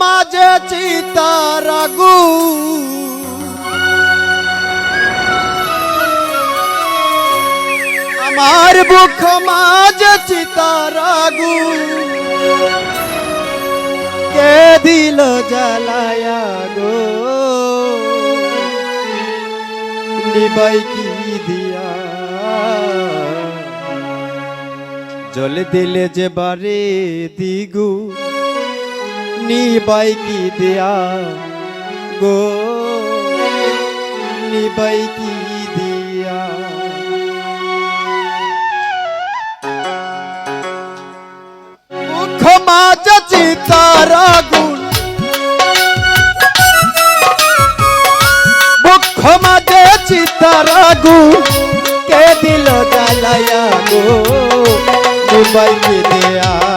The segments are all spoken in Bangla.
মাঝে চিতারাগু আমার বুক মাঝে চিতারাগু কে দিল জ্বালায়া গো কি দিয়া? জল দিলে যে বারে দিগু। নিবাই কি দিয়া গো। নিবাই কি দিয়া। মুখ মাঝ চিতারা গুণ মুখ মাঝে চিতারা গুণ কে দিল জ্বালায়া গো? নিবাই কি দিয়া।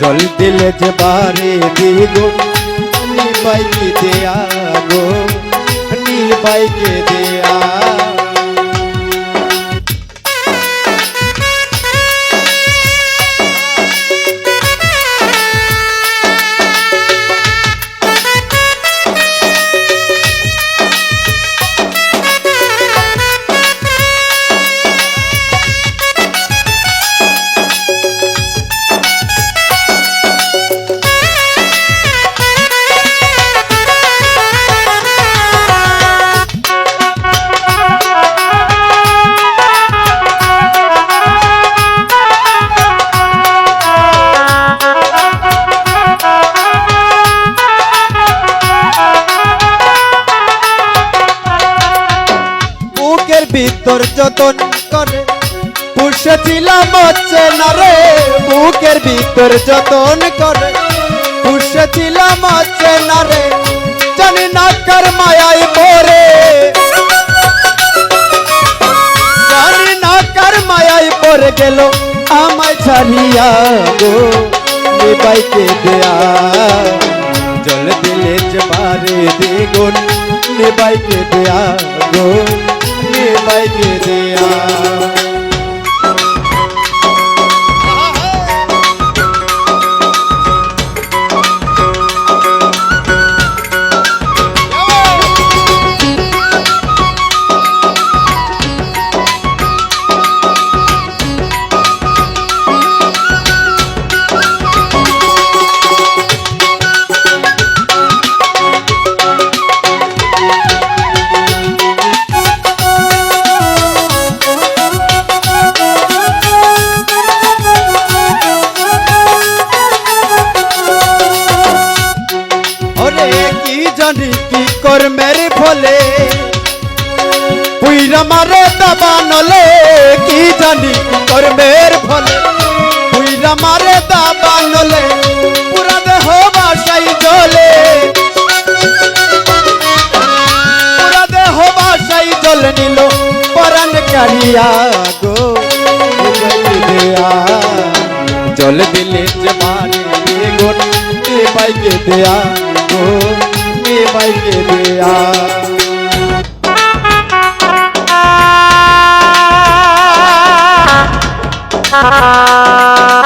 জল দিলে যে বারে দিগো নিবাই কি দেয়া গো নিবাই কে দেয়া ভিতর যতন করে পুষেছিলাম না রে, বুকের ভিতর যতন করে। পুষেছিলাম না রে, জানি না কার মায়াই পরে জানি না কার মায়াই পরে গেল আমায় ছাড়িয়া গো, নিবাইকে দেয়া। জল দিলে যে বারে দ্বিগুণ বাইকে দেয়া গো। নিবাইকে দেয়া জানি কি কর্মের ফলে? পুইরা মারে দাবানলে কি জানি কি কর্মের ফলে? পুইরা মারে দাবানলে পুরা দেহ বাসাই জলে পুরা দেহ বাসাই জল নিল পরাণ কারিয়া গো। জল দিলে যে মারে গুণ দেয়া গো। নিবাইকে দেয়া পাগল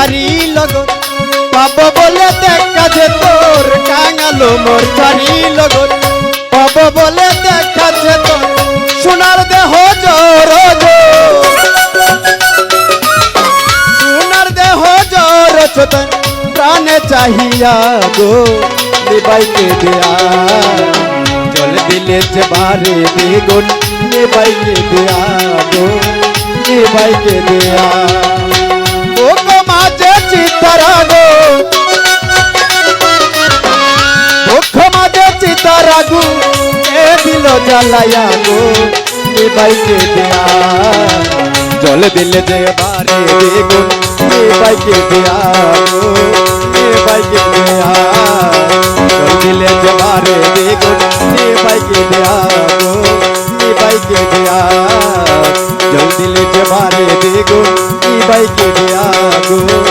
ছাড়ি লগন পাব বলে দেখা যে তোর কাঙালো মোর ছাড়ি লগন পাব বলে দেখা যে তোর সোনার দেহ জোর। সোনার দেহ জোর চতন প্রাণে চাহিয়া গো। নিবাইকে দেয়া, জল দিলে যে বারে বেগুন নিবাইকে দেয়া গো নিবাইকে দেয়া। ও গো। মাঝে গো আগু এ দিল জ্বালাইয়া গো। বাইকে দেয়া। জল দিলে যে বারে বেগুন এ বাইকে দেয়া গো। এ বাইকে দেয়া। জল দিলে যে বারে বেগুন এ বাইকে দেয়া গো। এ বাইকে দেয়া। জল দিলে যে বারে বেগুন এ বাইকে দেয়া গো।